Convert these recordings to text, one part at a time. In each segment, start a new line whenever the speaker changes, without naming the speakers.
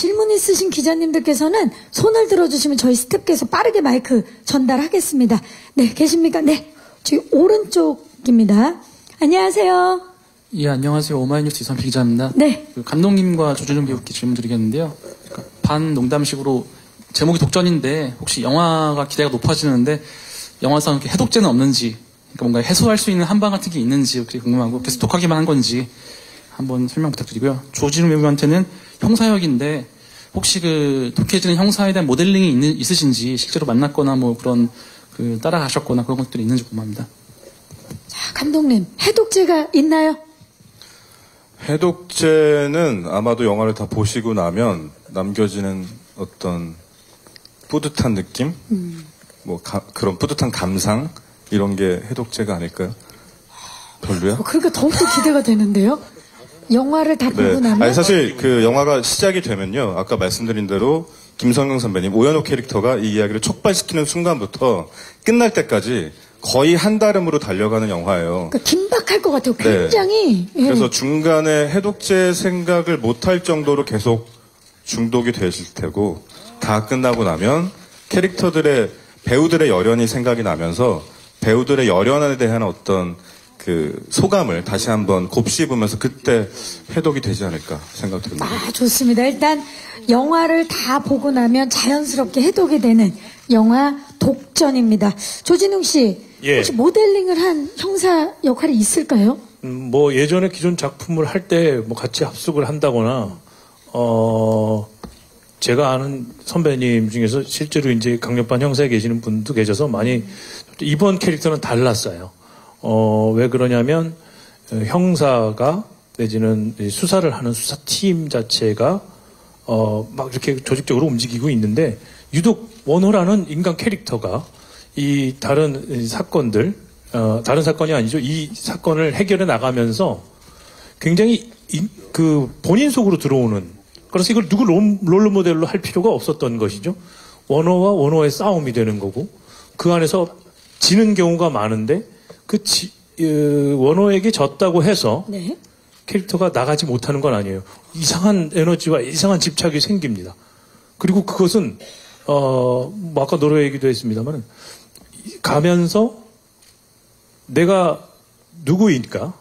질문 있으신 기자님들께서는 손을 들어주시면 저희 스탭께서 빠르게 마이크 전달하겠습니다. 네, 계십니까? 네. 저희 오른쪽입니다. 안녕하세요.
예, 안녕하세요. 오마이뉴스 이선필 기자입니다.
네.
그 감독님과 조준영 배우께 질문 드리겠는데요. 그러니까 반 농담식으로 제목이 독전인데 혹시 영화가 기대가 높아지는데 영화상 이렇게 해독제는 없는지 그러니까 뭔가 해소할 수 있는 한방 같은 게 있는지 그게 궁금하고 계속 독하기만 한 건지 한번 설명 부탁드리고요. 조진우 배우한테는 형사역인데 혹시 그 독해지는 형사에 대한 모델링이 있는, 있으신지 실제로 만났거나 뭐 그런 그 따라가셨거나 그런 것들이 있는지 궁금합니다.
자, 감독님, 해독제가 있나요?
해독제는 아마도 영화를 다 보시고 나면 남겨지는 어떤 뿌듯한 느낌? 뭐 가- 그런 뿌듯한 감상? 이런 게 해독제가 아닐까요? 별로야?
어, 그러니까 더욱더 기대가 되는데요. 영화를 다 보고
네.
나면
아니 사실 그 영화가 시작이 되면요. 아까 말씀드린 대로 김성경 선배님 오연호 캐릭터가 이 이야기를 촉발시키는 순간부터 끝날 때까지 거의 한 달음으로 달려가는 영화예요.
그러니까 긴박할 것 같아요.
네.
굉장히. 예.
그래서 중간에 해독제 생각을 못할 정도로 계속 중독이 되실 테고 다 끝나고 나면 캐릭터들의 배우들의 열연이 생각이 나면서 배우들의 열연에 대한 어떤 그 소감을 다시 한번 곱씹으면서 그때 해독이 되지 않을까 생각됩니다.
아, 좋습니다. 일단 영화를 다 보고 나면 자연스럽게 해독이 되는 영화 독전입니다. 조진웅 씨,
예.
혹시 모델링을 한 형사 역할이 있을까요?
음, 뭐 예전에 기존 작품을 할 때 뭐 같이 합숙을 한다거나 어 제가 아는 선배님 중에서 실제로 이제 강력반 형사에 계시는 분도 계셔서 많이 이번 캐릭터는 달랐어요. 어 왜 그러냐면 어, 형사가 내지는 이 수사를 하는 수사팀 자체가 어 막 이렇게 조직적으로 움직이고 있는데 유독 원호라는 인간 캐릭터가 이 다른 이 사건들 어, 다른 사건이 아니죠. 이 사건을 해결해 나가면서 굉장히 이- 그 본인 속으로 들어오는 그래서 이걸 누구 롤- 롤 모델로 할 필요가 없었던 것이죠. 원어와 원어의 싸움이 되는 거고 그 안에서 지는 경우가 많은데 그 지, 어, 원어에게 졌다고 해서
네.
캐릭터가 나가지 못하는 건 아니에요. 이상한 에너지와 이상한 집착이 생깁니다. 그리고 그것은 어, 뭐 아까 노래 얘기도 했습니다만 가면서 내가 누구인가,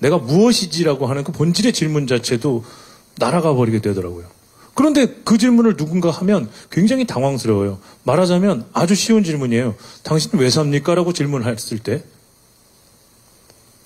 내가 무엇이지라고 하는 그 본질의 질문 자체도 날아가 버리게 되더라고요. 그런데 그 질문을 누군가 하면 굉장히 당황스러워요. 말하자면 아주 쉬운 질문이에요. 당신은 왜 삽니까? 라고 질문했을 때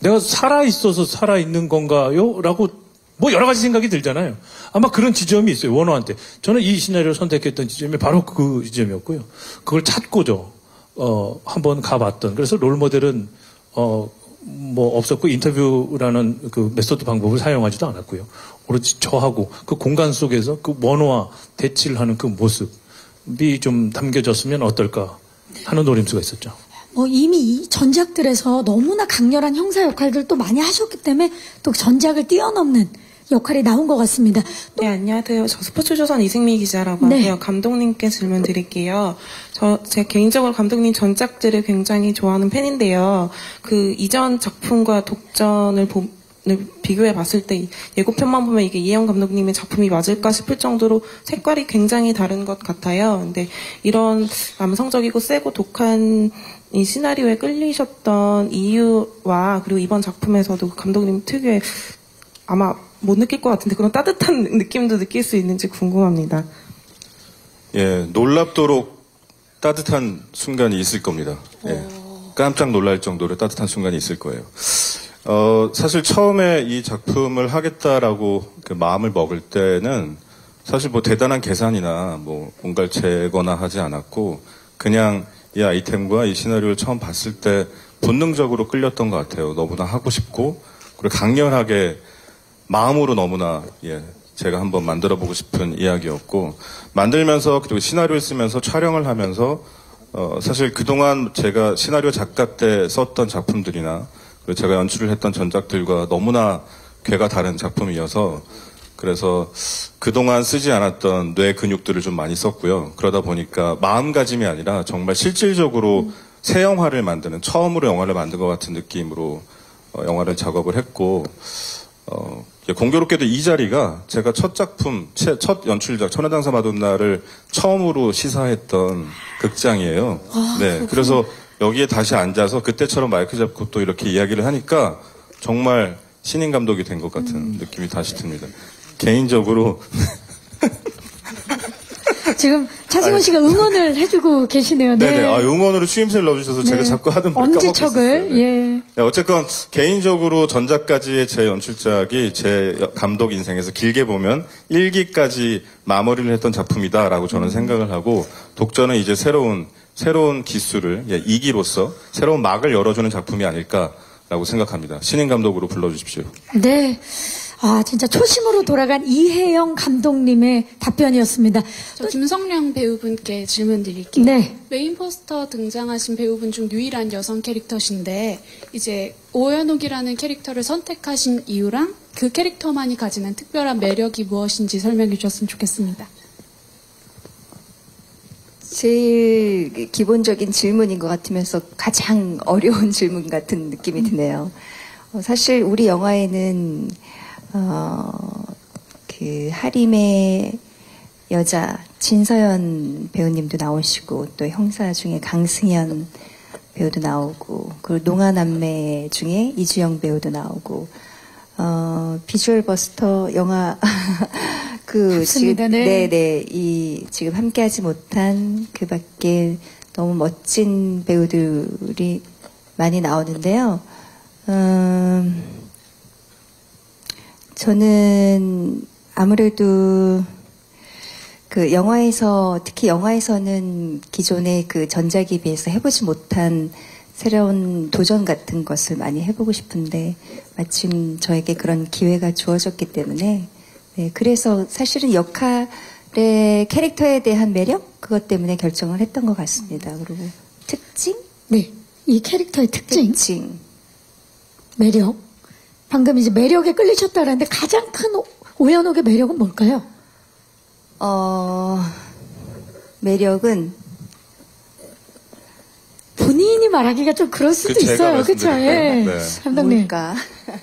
내가 살아있어서 살아있는 건가요? 라고 뭐 여러 가지 생각이 들잖아요. 아마 그런 지점이 있어요. 원호한테. 저는 이 시나리오를 선택했던 지점이 바로 그 지점이었고요. 그걸 찾고죠. 어, 한번 가봤던. 그래서 롤모델은 어, 뭐 없었고 인터뷰라는 그 메소드 방법을 사용하지도 않았고요. 오로지 저하고 그 공간 속에서 그 원호와 대치를 하는 그 모습이 좀 담겨졌으면 어떨까 하는 노림수가 있었죠.
뭐 이미 이 전작들에서 너무나 강렬한 형사 역할들도 많이 하셨기 때문에 또 전작을 뛰어넘는 역할이 나온 것 같습니다. 또
네, 안녕하세요. 저 스포츠조선 이승미 기자라고
네.
하고요. 감독님께 질문 드릴게요. 저, 제 개인적으로 감독님 전작들을 굉장히 좋아하는 팬인데요. 그 이전 작품과 독전을 보, 를 비교해 봤을 때 예고편만 보면 이게 이혜영 감독님의 작품이 맞을까 싶을 정도로 색깔이 굉장히 다른 것 같아요. 근데 이런 남성적이고 세고 독한 이 시나리오에 끌리셨던 이유와 그리고 이번 작품에서도 감독님 특유의 아마 못 느낄 것 같은데 그런 따뜻한 느낌도 느낄 수 있는지 궁금합니다.
예, 놀랍도록 따뜻한 순간이 있을 겁니다. 예, 깜짝 놀랄 정도로 따뜻한 순간이 있을 거예요. 어, 사실 처음에 이 작품을 하겠다라고 그 마음을 먹을 때는 사실 뭐 대단한 계산이나 뭐 뭔가를 재거나 하지 않았고 그냥 이 아이템과 이 시나리오를 처음 봤을 때 본능적으로 끌렸던 것 같아요. 너무나 하고 싶고 그리고 강렬하게 마음으로 너무나 예 제가 한번 만들어 보고 싶은 이야기였고 만들면서 그리고 시나리오를 쓰면서 촬영을 하면서 어 사실 그동안 제가 시나리오 작가 때 썼던 작품들이나 그리고 제가 연출을 했던 전작들과 너무나 괴가 다른 작품이어서 그래서 그동안 쓰지 않았던 뇌 근육들을 좀 많이 썼고요. 그러다 보니까 마음가짐이 아니라 정말 실질적으로 새 영화를 만드는 처음으로 영화를 만든 것 같은 느낌으로 어, 영화를 작업을 했고 어, 공교롭게도 이 자리가 제가 첫 작품, 채- 첫 연출작 천하장사 마돈나를 처음으로 시사했던 극장이에요. 네, 그래서 여기에 다시 앉아서 그때처럼 마이크 잡고 또 이렇게 이야기를 하니까 정말 신인 감독이 된 것 같은 느낌이 다시 듭니다. 개인적으로
지금 차승원 씨가 응원을 해주고 계시네요. 네.
네네. 아, 응원으로 추임새를 넣어주셔서 제가
네.
자꾸 하던 말 까먹고 있었어요. 네.
예.
네, 어쨌건 개인적으로 전작까지의 제 연출작이 제 여- 감독 인생에서 길게 보면 1기까지 마무리를 했던 작품이다라고 저는
음.
생각을 하고 독전은 이제 새로운 새로운 기술을 예, 2기로서 새로운 막을 열어주는 작품이 아닐까라고 생각합니다. 신인 감독으로 불러주십시오.
네. 아, 진짜 초심으로 돌아간 이혜영 감독님의 답변이었습니다.
저 김성령 배우분께 질문 드릴게요.
네.
메인 포스터 등장하신 배우분 중 유일한 여성 캐릭터신데 이제 오연옥이라는 캐릭터를 선택하신 이유랑 그 캐릭터만이 가지는 특별한 매력이 무엇인지 설명해 주셨으면 좋겠습니다.
제일 기본적인 질문인 것 같으면서 가장 어려운 질문 같은 느낌이 드네요. 어, 사실 우리 영화에는 어, 그 하림의 여자 진서연 배우님도 나오시고 또 형사 중에 강승현 배우도 나오고 그리고 농아남매 중에 이주영 배우도 나오고 어, 비주얼 버스터 영화 그
맞습니다.
지금
네.
네, 네, 이 지금 함께하지 못한 그 밖에 너무 멋진 배우들이 많이 나오는데요. 음, 저는 아무래도 그 영화에서 특히 영화에서는 기존의 그 전작에 비해서 해보지 못한 새로운 도전 같은 것을 많이 해보고 싶은데 마침 저에게 그런 기회가 주어졌기 때문에 네, 그래서 사실은 역할의 캐릭터에 대한 매력 그것 때문에 결정을 했던 것 같습니다. 그리고 특징,
네. 이 캐릭터의 특징,
특징.
매력. 방금 이제 매력에 끌리셨다라는데 가장 큰 오- 오연옥의 매력은 뭘까요?
어 매력은
본인이 말하기가 좀 그럴 수도
그
있어요. 그렇죠? 예.
네.
감독님.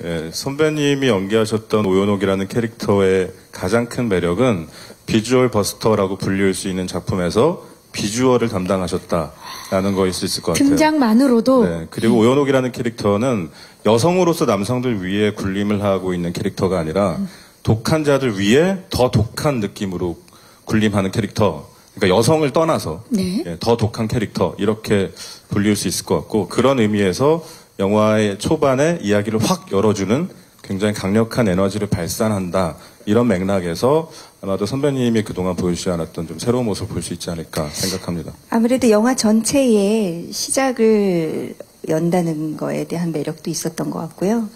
예, 선배님이 연기하셨던 오연옥이라는 캐릭터의 가장 큰 매력은 비주얼 버스터라고 불릴 수 있는 작품에서 비주얼을 담당하셨다라는 거일 수 있을 것 같아요.
등장만으로도
네, 그리고 오연옥이라는 캐릭터는 여성으로서 남성들 위에 군림을 하고 있는 캐릭터가 아니라 독한 자들 위에 더 독한 느낌으로 군림하는 캐릭터. 그러니까 여성을 떠나서
네.
예, 더 독한 캐릭터 이렇게 불릴 수 있을 것 같고 그런 의미에서 영화의 초반에 이야기를 확 열어주는 굉장히 강력한 에너지를 발산한다 이런 맥락에서 아마도 선배님이 그동안 보여주지 않았던 좀 새로운 모습을 볼수 있지 않을까 생각합니다.
아무래도 영화 전체의 시작을 연다는 거에 대한 매력도 있었던 것 같고요.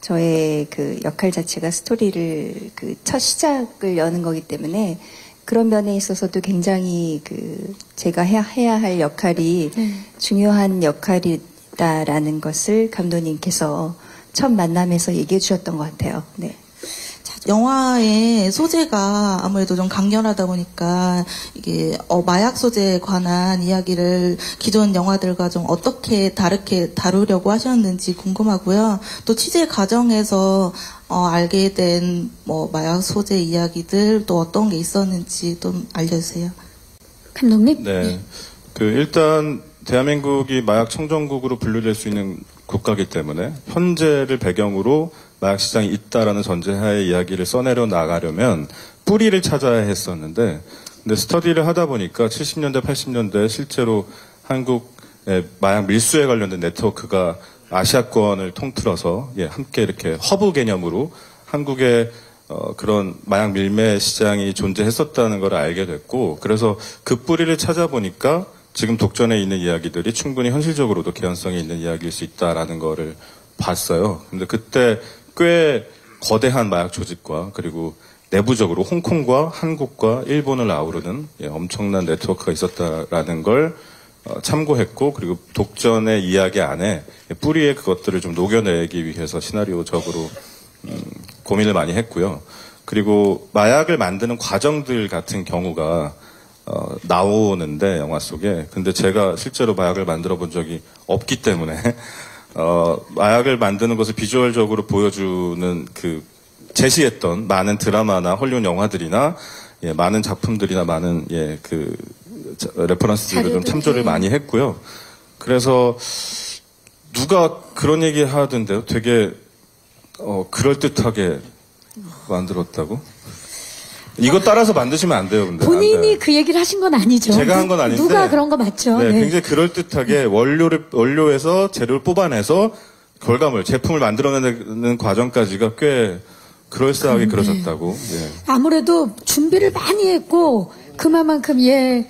저의 그 역할 자체가 스토리를 그 첫 시작을 여는 거기 때문에 그런 면에 있어서도 굉장히 그 제가 해야, 해야 할 역할이 중요한 역할이다라는 것을 감독님께서 첫 만남에서 얘기해 주셨던 것 같아요. 네.
영화의 소재가 아무래도 좀 강렬하다 보니까 이게 어, 마약 소재에 관한 이야기를 기존 영화들과 좀 어떻게 다르게 다루려고 하셨는지 궁금하고요. 또 취재 과정에서 어, 알게 된 뭐 마약 소재 이야기들 또 어떤 게 있었는지 좀 알려주세요.
감독님.
네. 그 일단 대한민국이 마약 청정국으로 분류될 수 있는 국가이기 때문에 현재를 배경으로 마약 시장이 있다라는 전제하에 이야기를 써내려 나가려면 뿌리를 찾아야 했었는데 근데 스터디를 하다 보니까 70년대 80년대 실제로 한국의 마약 밀수에 관련된 네트워크가 아시아권을 통틀어서 예, 함께 이렇게 허브 개념으로 한국의 어, 그런 마약 밀매 시장이 존재했었다는 걸 알게 됐고 그래서 그 뿌리를 찾아보니까 지금 독전에 있는 이야기들이 충분히 현실적으로도 개연성이 있는 이야기일 수 있다라는 거를 봤어요. 근데 그때 꽤 거대한 마약 조직과 그리고 내부적으로 홍콩과 한국과 일본을 아우르는 예, 엄청난 네트워크가 있었다라는 걸 어, 참고했고 그리고 독전의 이야기 안에 뿌리의 그것들을 좀 녹여내기 위해서 시나리오적으로 음, 고민을 많이 했고요. 그리고 마약을 만드는 과정들 같은 경우가 어, 나오는데 영화 속에 근데 제가 실제로 마약을 만들어 본 적이 없기 때문에 어, 마약을 만드는 것을 비주얼적으로 보여주는 그 제시했던 많은 드라마나 헐리우드 영화들이나 예, 많은 작품들이나 많은 예, 그 자- 레퍼런스들을 좀 참조를
예.
많이 했고요. 그래서 누가 그런 얘기 하던데요. 되게 어, 그럴듯하게 만들었다고? 이거 따라서 만드시면 안 돼요, 근데. 안
본인이
돼요.
그 얘기를 하신 건 아니죠.
제가 한 건 아닌데.
누가 그런 거 맞죠?
네,
네.
굉장히 그럴듯하게 원료를, 원료에서 재료를 뽑아내서 결과물, 제품을 만들어내는 과정까지가 꽤 그럴싸하게 그려졌다고. 예.
아무래도 준비를 많이 했고 그만큼 예.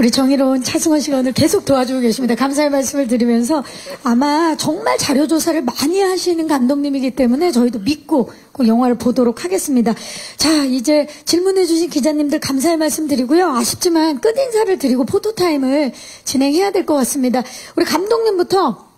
우리 정의로운 차승원 씨가 오늘 계속 도와주고 계십니다. 감사의 말씀을 드리면서 아마 정말 자료 조사를 많이 하시는 감독님이기 때문에 저희도 믿고 그 영화를 보도록 하겠습니다. 자, 이제 질문해 주신 기자님들 감사의 말씀 드리고요. 아쉽지만 끝 인사를 드리고 포토타임을 진행해야 될 것 같습니다. 우리 감독님부터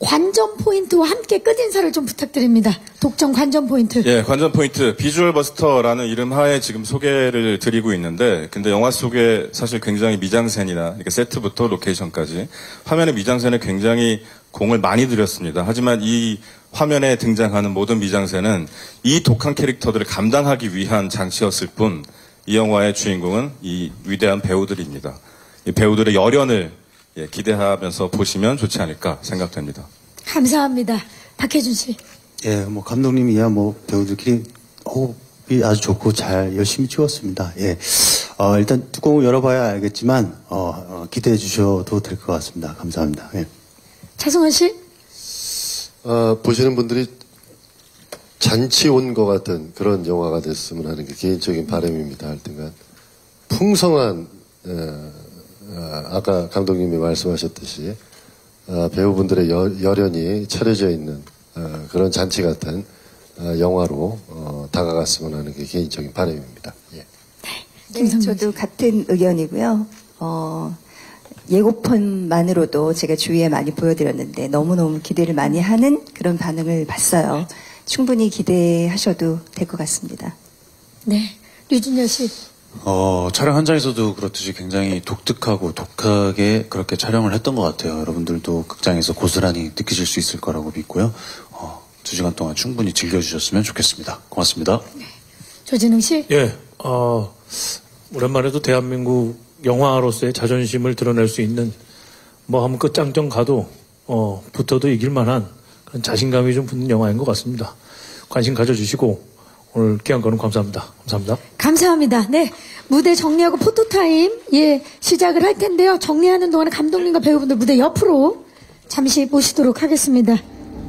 관전 포인트와 함께 끝 인사를 좀 부탁드립니다. 독점 관전 포인트.
예, 관전 포인트 비주얼 버스터라는 이름 하에 지금 소개를 드리고 있는데, 근데 영화 속에 사실 굉장히 미장센이나 이렇게 세트부터 로케이션까지 화면의 미장센에 굉장히 공을 많이 들였습니다. 하지만 이 화면에 등장하는 모든 미장센은 이 독한 캐릭터들을 감당하기 위한 장치였을 뿐, 이 영화의 주인공은 이 위대한 배우들입니다. 이 배우들의 열연을 예, 기대하면서 보시면 좋지 않을까 생각됩니다.
감사합니다. 박혜준 씨.
예, 뭐 감독님이야 뭐 배우들끼리 호흡이 아주 좋고 잘 열심히 찍었습니다. 예, 어, 일단 뚜껑을 열어봐야 알겠지만 어, 어, 기대해 주셔도 될 것 같습니다. 감사합니다. 예.
차승원 씨.
어, 보시는 분들이 잔치 온 것 같은 그런 영화가 됐으면 하는 게 개인적인 바람입니다. 하여튼간 풍성한 어, 어, 아까 감독님이 말씀하셨듯이 어, 배우분들의 여- 열연이 차려져 있는 어, 그런 잔치 같은 어, 영화로 어, 다가갔으면 하는 게 개인적인 바람입니다. 예.
네, 저도 같은 의견이고요. 어, 예고편만으로도 제가 주위에 많이 보여드렸는데 너무너무 기대를 많이 하는 그런 반응을 봤어요. 충분히 기대하셔도 될 것 같습니다.
네. 류준열 씨.
어, 촬영 현장에서도 그렇듯이 굉장히 독특하고 독하게 그렇게 촬영을 했던 것 같아요. 여러분들도 극장에서 고스란히 느끼실 수 있을 거라고 믿고요. 어, 두 시간 동안 충분히 즐겨주셨으면 좋겠습니다. 고맙습니다.
조진웅 씨.
예, 어, 오랜만에도 대한민국 영화로서의 자존심을 드러낼 수 있는 뭐 한번 끝장정 가도 어, 붙어도 이길 만한 그런 자신감이 좀 붙는 영화인 것 같습니다. 관심 가져주시고 오늘 귀한 거는 감사합니다. 감사합니다.
감사합니다. 네. 무대 정리하고 포토타임, 예, 시작을 할 텐데요. 정리하는 동안에 감독님과 배우분들 무대 옆으로 잠시 모시도록 하겠습니다.